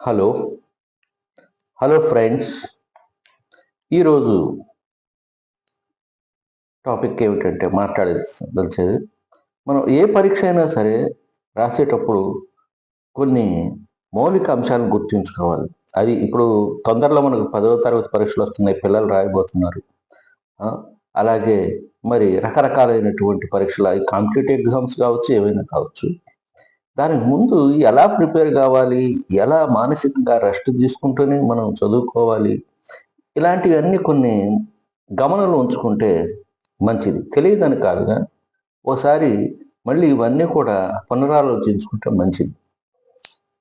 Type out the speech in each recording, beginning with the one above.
Hello. Hello friends. ఈరోజు topic ఏమిటంటే మాట్లాడదలిచేది మనం ఏ పరీక్ష అయినా సరే రాసేటప్పుడు కొన్ని మౌలిక అంశాలను గుర్తుంచుకోవాలి. అది ఇప్పుడు తొందరలో మనకు పదవ తరగతి పరీక్షలు వస్తున్నాయి పిల్లలు రాయబోతున్నారు. అలాగే మరి రకరకాలైనటువంటి పరీక్షలు అవి కాంపిటేటివ్ ఎగ్జామ్స్ కావచ్చు ఏవైనా కావచ్చు. దానికి ముందు ఎలా ప్రిపేర్ కావాలి? ఎలా మానసికంగా రెస్ట్ తీసుకుంటూనే మనం చదువుకోవాలి? ఇలాంటివన్నీ కొన్ని గమనంలో ఉంచుకుంటే మంచిది. తెలియదని కాదుగా. ఓసారి మళ్ళీ ఇవన్నీ కూడా పునరాలోచించుకుంటే మంచిది.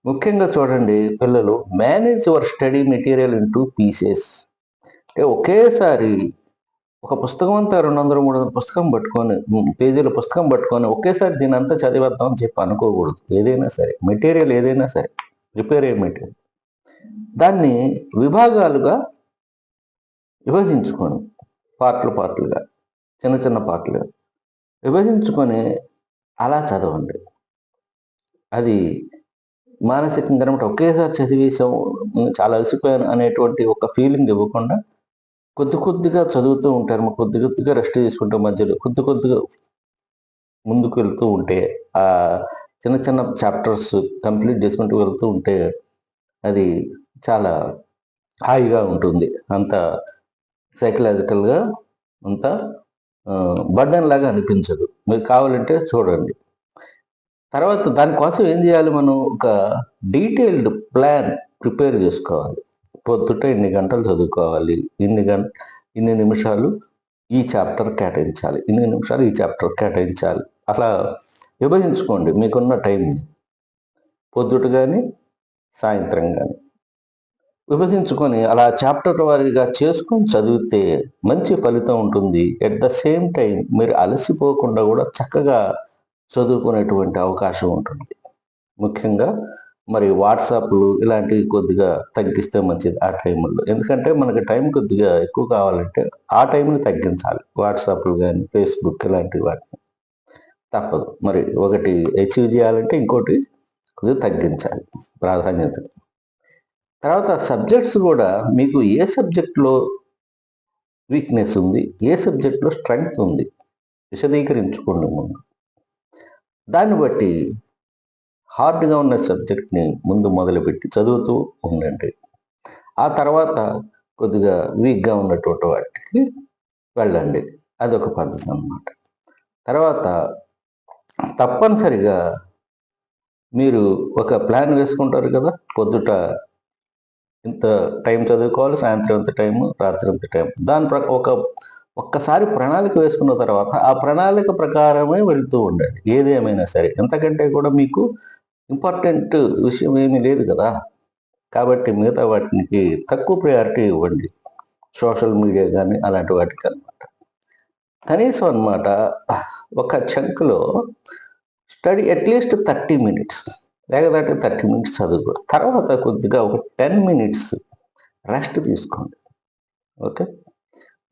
ముఖ్యంగా చూడండి పిల్లలు manage your study material in two pieces అంటే ఒకేసారి ఒక పుస్తకం అంతా రెండు వందల మూడు వందల పుస్తకం పట్టుకొని పేజీల పుస్తకం పట్టుకొని ఒకేసారి దీని అంతా చదివేద్దాం అని చెప్పి అనుకోకూడదు. ఏదైనా సరే మెటీరియల్ ఏదైనా సరే ప్రిపేర్ అయ్యే మెటీరియల్. దాన్ని విభాగాలుగా విభజించుకొని పార్ట్లు పార్ట్లుగా చిన్న చిన్న పార్ట్లుగా విభజించుకొని అలా చదవండి. అది మానసికంగా అనమాట ఒకేసారి చదివేసాం చాలా అలసిపోయాను అనేటువంటి ఒక ఫీలింగ్ ఇవ్వకుండా కొద్ది కొద్దిగా చదువుతూ ఉంటారు. కొద్ది కొద్దిగా రెస్ట్ తీసుకుంటే మధ్యలో. కొద్ది కొద్దిగా ముందుకు వెళ్తూ ఉంటే ఆ చిన్న చిన్న చాప్టర్స్ కంప్లీట్ చేసుకుంటూ వెళ్తూ ఉంటే అది చాలా హాయిగా ఉంటుంది. అంత సైకలాజికల్గా అంత బర్డన్ లాగా అనిపించదు. మీరు కావాలంటే చూడండి. తర్వాత దానికోసం ఏం చేయాలి మనం? ఒక డీటెయిల్డ్ ప్లాన్ ప్రిపేర్ చేసుకోవాలి. పొద్దుట ఇన్ని గంటలు చదువుకోవాలి. ఇన్ని గంట ఇన్ని నిమిషాలు ఈ చాప్టర్ కేటాయించాలి. ఇన్ని నిమిషాలు ఈ చాప్టర్ కేటాయించాలి. అలా విభజించుకోండి. మీకున్న టైంని పొద్దుట కానీ సాయంత్రం కానీ విభజించుకొని అలా చాప్టర్ వారీగా చేసుకొని చదివితే మంచి ఫలితం ఉంటుంది. ఎట్ ద సేమ్ టైం మీరు అలసిపోకుండా కూడా చక్కగా చదువుకునేటువంటి అవకాశం ఉంటుంది. ముఖ్యంగా మరి వాట్సాప్లు ఇలాంటివి కొద్దిగా తగ్గిస్తే మంచిది ఆ టైంలో ఎందుకంటే మనకి టైం కొద్దిగా ఎక్కువ కావాలంటే ఆ టైంని తగ్గించాలి. వాట్సాప్లు కానీ ఫేస్బుక్ ఇలాంటి వాటిని. తప్పదు. మరి ఒకటి అచీవ్ చేయాలంటే ఇంకోటి కొద్దిగా తగ్గించాలి ప్రాధాన్యత. తర్వాత సబ్జెక్ట్స్ కూడా మీకు ఏ సబ్జెక్ట్లో వీక్నెస్ ఉంది ఏ సబ్జెక్ట్లో స్ట్రెంగ్త్ ఉంది విశదీకరించుకోండి ముందు. దాన్ని బట్టి హార్డ్గా ఉన్న సబ్జెక్ట్ని ముందు మొదలుపెట్టి చదువుతూ ఉండండి. ఆ తర్వాత కొద్దిగా వీక్గా ఉన్నటువంటి వాటికి వెళ్ళండి. అదొక పద్ధతి అన్నమాట. తర్వాత తప్పనిసరిగా మీరు ఒక ప్లాన్ వేసుకుంటారు కదా పొద్దుట ఇంత టైం చదువుకోవాలి సాయంత్రం ఇంత టైం రాత్రి ఇంత టైం దాని ప్ర ఒక ఒక్కసారి ప్రణాళిక వేసుకున్న తర్వాత ఆ ప్రణాళిక ప్రకారమే వెళుతూ ఉండండి. ఏది ఏమైనా సరే. ఎంతకంటే కూడా మీకు ఇంపార్టెంట్ విషయం ఏమీ లేదు కదా. కాబట్టి మిగతా వాటికి తక్కువ ప్రయారిటీ ఇవ్వండి. సోషల్ మీడియా కానీ అలాంటి వాటికి అనమాట కనీసం అన్నమాట ఒక చంక్లో study at least thirty minutes లేకపోతే థర్టీ మినిట్స్ చదువుకో తర్వాత కొద్దిగా ఒక టెన్ మినిట్స్ రెస్ట్ తీసుకోండి. ఓకే?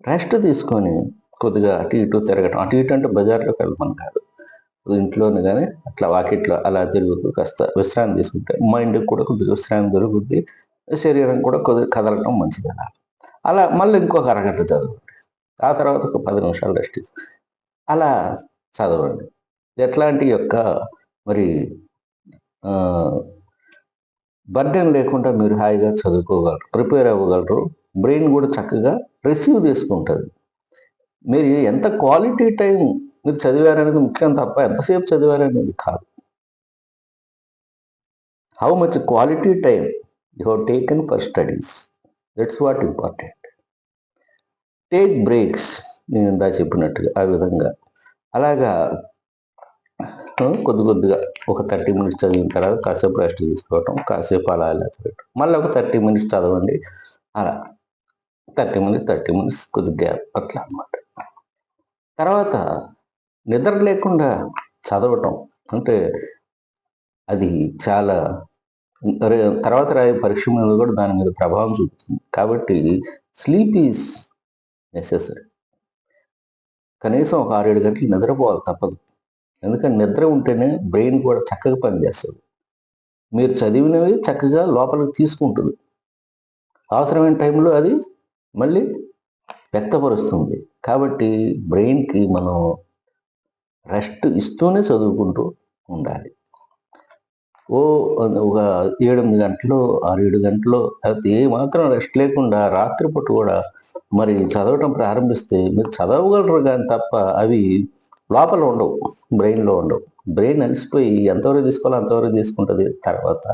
రెస్ట్ తీసుకొని కొద్దిగా అటు ఇటు తిరగటం. అటు ఇటు అంటే బజార్లోకి వెళ్ళమని కాదు. ఇంట్లోనే కానీ అట్లా వాకిట్లో అలా తిరుగుతూ కాస్త విశ్రాంతి తీసుకుంటే మైండ్కి కూడా కొద్దిగా విశ్రాంతి దొరుకుద్ది. శరీరం కూడా కొద్దిగా కదలటం మంచిది అలా. అలా మళ్ళీ ఇంకొక అరగంట చదవండి ఆ తర్వాత ఒక పది నిమిషాలు రెస్ట్ అలా చదవండి. ఎట్లాంటి యొక్క మరి బర్డెన్ లేకుండా మీరు హాయిగా చదువుకోగలరు ప్రిపేర్ అవ్వగలరు బ్రెయిన్ కూడా చక్కగా రిసీవ్ చేసుకుంటుంది. మీరు ఎంత క్వాలిటీ టైం మీరు చదివారనేది ముఖ్యం తప్ప ఎంతసేపు చదివారనేది కాదు. How much quality time you have taken for studies that's what important take breaks నేను ఇందా చెప్పినట్టుగా ఆ విధంగా. అలాగా కొద్ది కొద్దిగా ఒక థర్టీ మినిట్స్ చదివిన తర్వాత కాసేపు రెస్ట్ తీసుకోవటం కాసేపు అలా అలా చదవటం మళ్ళీ ఒక థర్టీ మినిట్స్ చదవండి. అలా. థర్టీ మినిట్స్ థర్టీ మినిట్స్ కొద్ది గ్యాప్ అట్లా అన్నమాట. తర్వాత నిద్ర లేకుండా చదవటం అంటే అది చాలా తర్వాత రాయే పరీక్ష మీద కూడా దాని మీద ప్రభావం చూపుతుంది. కాబట్టి స్లీప్ ఈజ్ నెసెసరీ. కనీసం ఒక ఆరేడు గంటలు నిద్రపోవాలి తప్పదు. ఎందుకంటే నిద్ర ఉంటేనే బ్రెయిన్ కూడా చక్కగా పనిచేస్తుంది. మీరు చదివినవి చక్కగా లోపలికి తీసుకుంటుంది. అవసరమైన టైంలో అది మళ్ళీ వ్యక్తపరుస్తుంది. కాబట్టి బ్రెయిన్కి మనం రెస్ట్ ఇస్తూనే చదువుకుంటూ ఉండాలి. ఓ ఒక ఏడెనిమిది గంటలు ఆరు ఏడు గంటలు లేకపోతే ఏమాత్రం రెస్ట్ లేకుండా రాత్రిపూట కూడా మరి చదవటం ప్రారంభిస్తే మీరు చదవగలరు కానీ తప్ప అవి లోపల ఉండవు బ్రెయిన్లో ఉండవు. బ్రెయిన్ అలసిపోయి ఎంతవరకు తీసుకోవాలో అంతవరకు తీసుకుంటుంది తర్వాత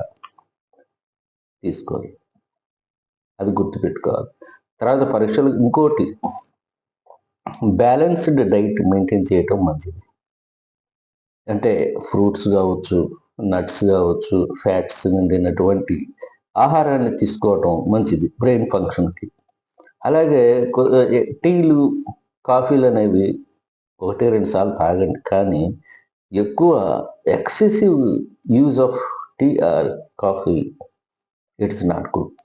తీసుకోవాలి. అది గుర్తుపెట్టుకోవాలి. తర్వాత పరీక్షలు ఇంకోటి బ్యాలెన్స్డ్ డైట్ మెయింటైన్ చేయటం మంచిది. అంటే ఫ్రూట్స్ కావచ్చు నట్స్ కావచ్చు ఫ్యాట్స్ నిండినటువంటి ఆహారాన్ని తీసుకోవటం మంచిది బ్రెయిన్ ఫంక్షన్కి. అలాగే టీలు కాఫీలు అనేవి ఒకటి రెండు సార్లు తాగండి. కానీ ఎక్కువ excessive use of tea or coffee it's not good.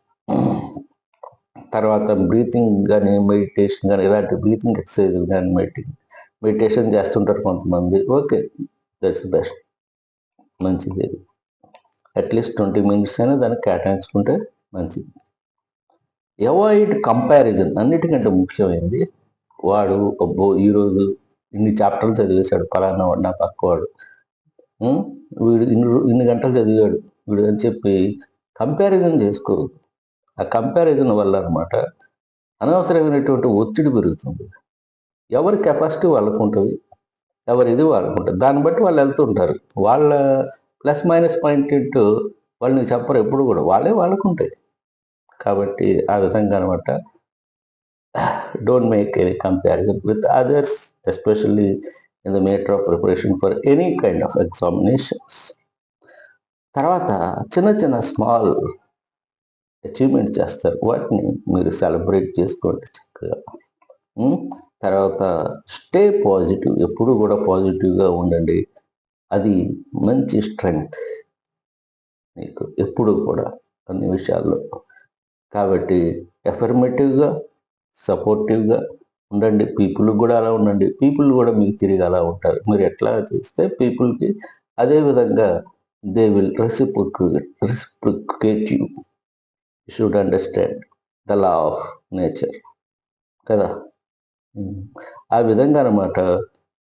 తర్వాత బ్రీతింగ్ కానీ మెడిటేషన్ కానీ ఇలాంటి బ్రీతింగ్ ఎక్సర్సైజ్ కానీ మెడిటేషన్ మెడిటేషన్ చేస్తుంటారు కొంతమంది. ఓకే. దట్స్ బెస్ట్ మంచిది. అట్లీస్ట్ ట్వంటీ మినిట్స్ అయినా దాన్ని కేటాయించుకుంటే మంచిది. అవాయిడ్ కంపారిజన్ అన్నిటికంటే ముఖ్యమైనది వాడు అబ్బో ఈరోజు ఇన్ని చాప్టర్లు చదివేశాడు పలానా వాడు నా పక్కవాడు వీడు. ఇన్ని ఇన్ని గంటలు చదివాడు వీడు అని చెప్పి కంపారిజన్ చేసుకోవద్దు ఆ కంపారిజన్ వల్ల అనమాట అనవసరమైనటువంటి ఒత్తిడి పెరుగుతుంది. ఎవరి కెపాసిటీ వాళ్ళకు ఉంటుంది ఎవరిది ఇది దాన్ని బట్టి వాళ్ళు వెళ్తుంటారు. వాళ్ళ ప్లస్ మైనస్ పాయింట్ ఏంటో వాళ్ళని చెప్పరు ఎప్పుడు కూడా. వాళ్ళే వాళ్ళకు ఉంటాయి కాబట్టి ఆ విధంగా అనమాట don't make any comparison with others especially in the matter of preparation for any kind of examinations తర్వాత చిన్న చిన్న స్మాల్ అచీవ్మెంట్ చేస్తారు. వాటిని మీరు సెలబ్రేట్ చేసుకోండి చక్కగా. తర్వాత స్టే పాజిటివ్ ఎప్పుడు కూడా పాజిటివ్గా ఉండండి. అది మంచి స్ట్రెంగ్త్ మీకు ఎప్పుడు కూడా అన్ని విషయాల్లో. కాబట్టి ఎఫర్మేటివ్గా సపోర్టివ్గా ఉండండి. పీపుల్ కూడా అలా ఉండండి. పీపుల్ కూడా మీకు తిరిగి అలా ఉంటారు. మీరు ఎట్లా చేస్తే పీపుల్కి అదే విధంగా they will reciprocate reciprocate you should understand the law of nature కదా? ఆ విధంగా అనమాట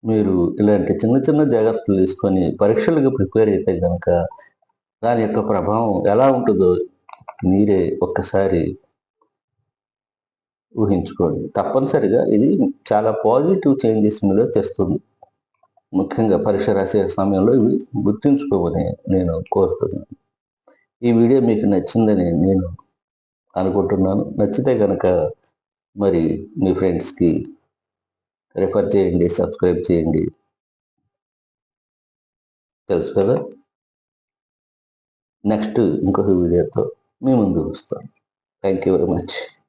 మీరు ఇలాంటి చిన్న చిన్న జాగ్రత్తలు తీసుకొని పరీక్షలకు ప్రిపేర్ అయితే కనుక దాని యొక్క ప్రభావం ఎలా ఉంటుందో మీరే ఒక్కసారి ఊహించుకోండి. తప్పనిసరిగా ఇది చాలా పాజిటివ్ చేంజెస్ మీద తెస్తుంది. ముఖ్యంగా పరీక్ష రాసే సమయంలో ఇవి గుర్తుంచుకోమని నేను కోరుతున్నాను. ఈ వీడియో మీకు నచ్చిందని నేను అనుకుంటున్నాను. నచ్చితే కనుక మరి మీ ఫ్రెండ్స్కి రిఫర్ చేయండి సబ్స్క్రైబ్ చేయండి. తెలుసు కదా? నెక్స్ట్ ఇంకొక వీడియోతో మీ ముందు వస్తాను. Thank you very much